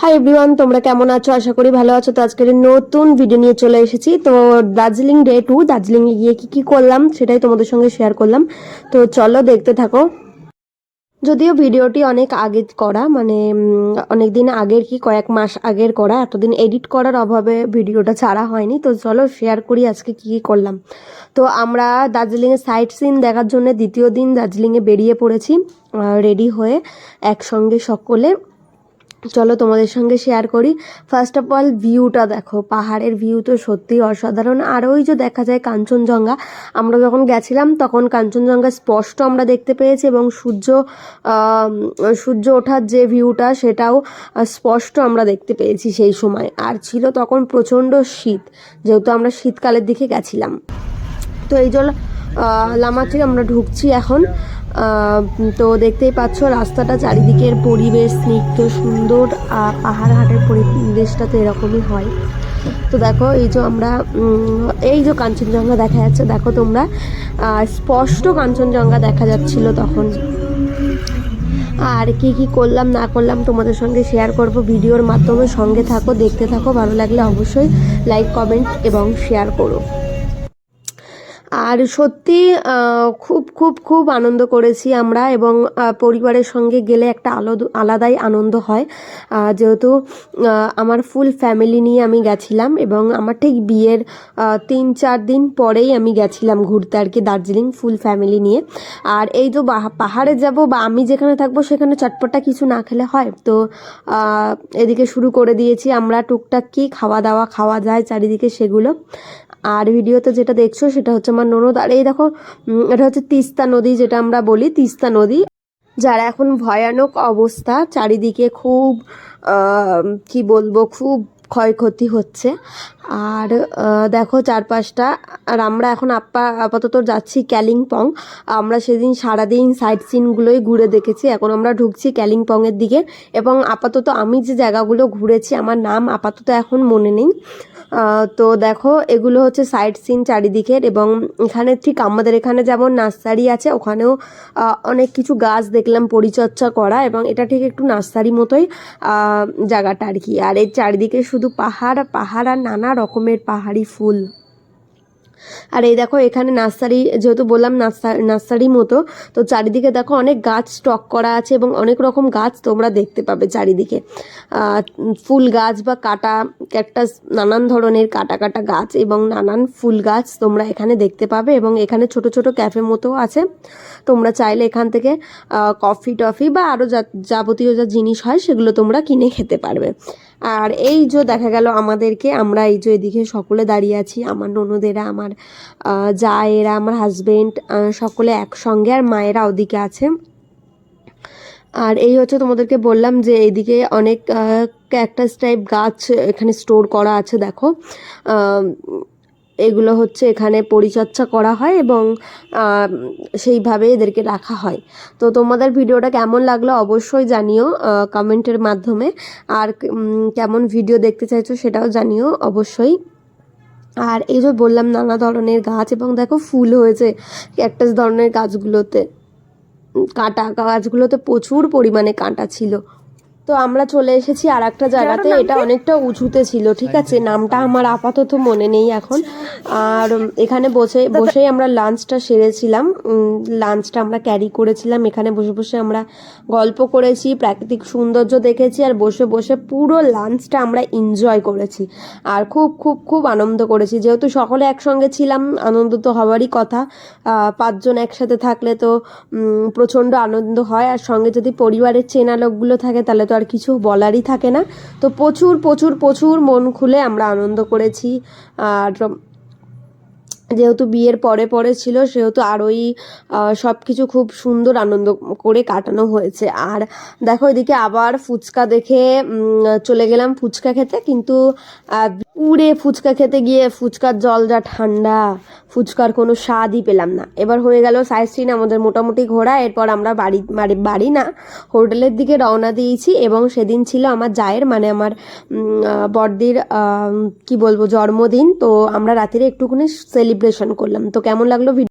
Hi everyone তোমরা কেমন আছো? আশা করি ভালো আছো। তো আজকের নতুন ভিডিও নিয়ে চলে এসেছি। তো দার্জিলিং ডে টু দার্জিলিং এ গিয়ে কি কি করলাম সেটাই তোমাদের সঙ্গে শেয়ার করলাম। তো চলো দেখতে থাকো। যদিও ভিডিওটি অনেক আগে করা মানে অনেক দিন আগের কি, কয়েক মাস আগের করা, এতদিন এডিট করার অভাবে ভিডিওটা ছাড়া হয়নি। তো চলো শেয়ার করি আজকে কি কি করলাম। তো আমরা দার্জিলিংয়ের সাইট সিন দেখার জন্য দ্বিতীয় দিন দার্জিলিংয়ে বেরিয়ে পড়েছি রেডি হয়ে একসঙ্গে সকলে। চলো তোমাদের সঙ্গে শেয়ার করি। ফার্স্ট অফ অল ভিউটা দেখো। পাহাড়ের ভিউ তো সত্যি অসাধারণ। আর ওই যে দেখা যায় কাঞ্চনজঙ্ঘা, আমরা যখন গেছিলাম, তখন কাঞ্চনজঙ্ঘা স্পষ্ট আমরা দেখতে পেয়েছি এবং সূর্য সূর্য ওঠার যে ভিউটা সেটাও স্পষ্ট আমরা দেখতে পেয়েছি সেই সময়। আর ছিল তখন প্রচণ্ড শীত, যেহেতু আমরা শীতকালের দিকে গেছিলাম। তো এই জন্য লামাচি আমরা ঢুকছি এখন। তো দেখতেই পাচ্ছ, রাস্তাটা চারিদিকের পরিবেশ স্নিগ্ধ, সুন্দর পাহাড় হাটের পরিবেশটা তো এরকমই হয়। তো দেখো, এই যে আমরা এই যে কাঞ্চনজঙ্ঘা দেখা যাচ্ছে, দেখো তোমরা স্পষ্ট কাঞ্চনজঙ্ঘা দেখা যাচ্ছিল তখন। আর কি কি করলাম, না করলাম তোমাদের সঙ্গে শেয়ার করব ভিডিওর মাধ্যমে। সঙ্গে থাকো, দেখতে থাকো, ভালো লাগলে অবশ্যই লাইক কমেন্ট এবং শেয়ার করো। আর সত্যি খুব খুব খুব আনন্দ করেছি আমরা এবং পরিবারের সঙ্গে গেলে একটা আলাদা আলাদাই আনন্দ হয়। যেহেতু আমার ফুল ফ্যামিলি নিয়ে আমি গেছিলাম এবং আমার ঠিক বিয়ের তিন, চার দিন পরেই আমি গেছিলাম ঘুরতে আর কি দার্জিলিং ফুল ফ্যামিলি নিয়ে। আর এই যে পাহাড়ে যাব বা আমি যেখানে থাকব সেখানে চটপটা কিছু না খেলে হয়। তো এদিকে শুরু করে দিয়েছি আমরা টুকটাক কি খাওয়া দাওয়া খাওয়া যায় চারিদিকে সেগুলো। আর ভিডিওতে যেটা দেখছ সেটা হচ্ছে আমার ননদ আর এই দেখো এটা হচ্ছে তিস্তা নদী যেটা আমরা বলি, তিস্তা নদী। যারা এখন ভয়ানক অবস্থা, চারিদিকে খুব কি বলব, খুব ক্ষয়ক্ষতি হচ্ছে। আর দেখো চারপাশটা, আর আমরা এখন আপা, আপাতত যাচ্ছি ক্যালিংপং। আমরা সেদিন সারাদিন সাইট সিনগুলোই ঘুরে দেখেছি। এখন আমরা ঢুকছি ক্যালিংপংয়ের দিকে। এবং আপাতত আমি যে জায়গাগুলো ঘুরেছি, আমার নাম আপাতত এখন মনে নেই। তো দেখো, এগুলো হচ্ছে সাইট সিন চারিদিকের। এবং এখানে ঠিক আমাদের এখানে যেমন নার্সারি আছে, ওখানেও অনেক কিছু গাছ দেখলাম পরিচর্যা করা। এবং এটা ঠিক একটু নার্সারি মতোই জায়গাটা আর কি। আর এর চারিদিকে শুধু পাহাড় পাহাড় আর নানা রকমের পাহাড়ি ফুল। আর এই দেখো, এখানে নার্সারি, যেহেতু বললাম নার্সারি মতো, তো চারিদিকে দেখো অনেক গাছ স্টক করা আছে এবং অনেক রকম গাছ তোমরা দেখতে পাবে চারিদিকে। ফুল গাছ বা কাটা, ক্যাকটাস, নানান ধরনের কাটা কাটা গাছ এবং নানান ফুল গাছ তোমরা এখানে দেখতে পাবে এবং এখানে ছোট ছোট ক্যাফে মতো আছে। তোমরা চাইলে এখান থেকে কফি টফি বা আরও যাবতীয় যা জিনিস হয় সেগুলো তোমরা কিনে খেতে পারবে। আর এই যে দেখা গেল আমাদেরকে, আমরা এই যে এদিকে সকলে দাঁড়িয়ে আছি, আমার ননদেরা, আমার যা এরা, আমার হাজবেন্ড সকলে একসঙ্গে আর মায়েরা ওদিকে আছে। আর এই হচ্ছে তোমাদেরকে বললাম যে এইদিকে অনেক ক্যাকটাস টাইপ গাছ এখানে স্টোর করা আছে, দেখো। এগুলো হচ্ছে এখানে পরিচর্যা করা হয় এবং সেইভাবে এদেরকে রাখা হয়। তো তোমাদের ভিডিওটা কেমন লাগল অবশ্যই জানিও কমেন্টের মাধ্যমে। আর কেমন ভিডিও দেখতে চাইছো সেটাও জানিও অবশ্যই। আর এই যে বললাম নানা ধরনের গাছ এবং দেখো ফুল হয়েছে ক্যাকটাস ধরনের গাছগুলোতে। কাঁটা গাছগুলোতে প্রচুর পরিমাণে কাঁটা ছিল। তো আমরা চলে এসেছি আর একটা জায়গাতে। এটা অনেকটা উঁচুতে ছিল ঠিক আছে? নামটা আমার আপাতত মনে নেই এখন। আর এখানে বসে বসেই আমরা লাঞ্চটা সেরেছিলাম। লাঞ্চটা আমরা ক্যারি করেছিলাম। এখানে বসে বসে আমরা গল্প করেছি প্রাকৃতিক সৌন্দর্য দেখেছি আর বসে বসে পুরো লাঞ্চটা আমরা এনজয় করেছি। আর খুব খুব খুব আনন্দ করেছি। যেহেতু সকলে একসঙ্গে ছিলাম আনন্দ তো হওয়ারই কথা। আহ, পাঁচজন একসাথে থাকলে তো প্রচণ্ড আনন্দ হয়। আর সঙ্গে যদি পরিবারের চেনা লোকগুলো থাকে তাহলে তো আর কিছু বলারই থাকে না। তো প্রচুর প্রচুর প্রচুর মন খুলে আমরা আনন্দ করেছি। আর যেহেতু বিয়ের পরে পরে ছিল, সেহেতু আরোই সব কিছু খুব সুন্দর আনন্দ করে কাটানো হয়েছে। আর দেখো এদিকে আবার ফুচকা দেখে চলে গেলাম ফুচকা খেতে। কিন্তু উড়ে ফুচকা খেতে গিয়ে ফুচকার জল যা ঠান্ডা, ফুচকার কোনো স্বাদই পেলাম না। এবার হয়ে গেল সাইড সিন আমাদের মোটামুটি ঘোরা এরপর আমরা বাড়ি বাড়ি বাড়ি না, হোটেলের দিকে রওনা দিয়েছি এবং সেদিন ছিল আমার জায়ের মানে আমার বর্দির কি বলব, জন্মদিন। তো আমরা রাত্রে একটুখানি সেলিব্রেশন করলাম। তো কেমন লাগল